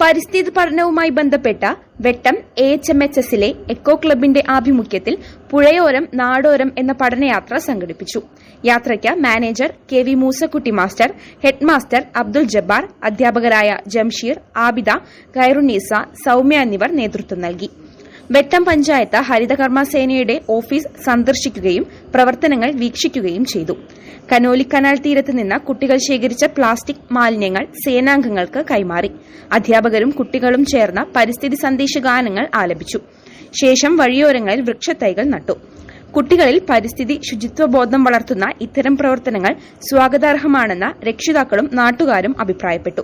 പരിസ്ഥിതി പഠനവുമായി ബന്ധപ്പെട്ട Vettam A H M H എസിലെ എക്കോ ക്ലബിന്റെ ആഭിമുഖ്യത്തിൽ പുഴയോരം നാടോരം എന്ന പഠനയാത്ര സംഘടിപ്പിച്ചു. യാത്രയ്ക്ക് manager K V Moosakutty master head master Abdul Jabbar അധ്യാപകരായ ജംഷീർ ആബിദ ഖൈറുന്നീസ സൌമ്യ എന്നിവർ നേതൃത്വം നൽകി. വെട്ടം പഞ്ചായത്ത് ഹരിതകർമ്മ സേനയുടെ ഓഫീസ് സന്ദർശിക്കുകയും പ്രവർത്തനങ്ങൾ വീക്ഷിക്കുകയും ചെയ്തു. കനോലി കനാൽ തീരത്ത് നിന്ന് കുട്ടികൾ ശേഖരിച്ച പ്ലാസ്റ്റിക് മാലിന്യങ്ങൾ സേനാംഗങ്ങൾക്ക് കൈമാറി. അധ്യാപകരും കുട്ടികളും ചേർന്ന പരിസ്ഥിതി സന്ദേശ ഗാനങ്ങൾ ആലപിച്ചു. ശേഷം വഴിയോരങ്ങളിൽ വൃക്ഷത്തൈകൾ നട്ടു. കുട്ടികളിൽ പരിസ്ഥിതി ശുചിത്വ ബോധം വളർത്തുന്ന ഇത്തരം പ്രവർത്തനങ്ങൾ സ്വാഗതാർഹമാണെന്ന് രക്ഷിതാക്കളും നാട്ടുകാരും അഭിപ്രായപ്പെട്ടു.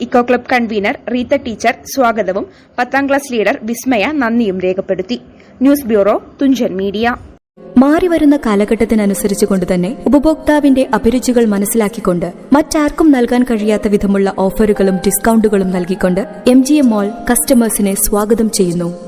Eco club convener Reetha teacher സ്വാഗതവും. പത്താം ക്ലാസ് ലീഡർ വിസ്മയ നന്ദിയും രേഖപ്പെടുത്തി. News bureau Thunchan media. മാറിവരുന്ന കാലഘട്ടത്തിനനുസരിച്ച് കൊണ്ടുതന്നെ ഉപഭോക്താവിന്റെ അഭിരുചികൾ മനസ്സിലാക്കിക്കൊണ്ട് മറ്റാർക്കും നൽകാൻ കഴിയാത്ത വിധമുള്ള ഓഫറുകളും ഡിസ്കൌണ്ടുകളും നൽകിക്കൊണ്ട് എം ജി എം മോൾ കസ്റ്റമേഴ്സിനെ സ്വാഗതം ചെയ്യുന്നു.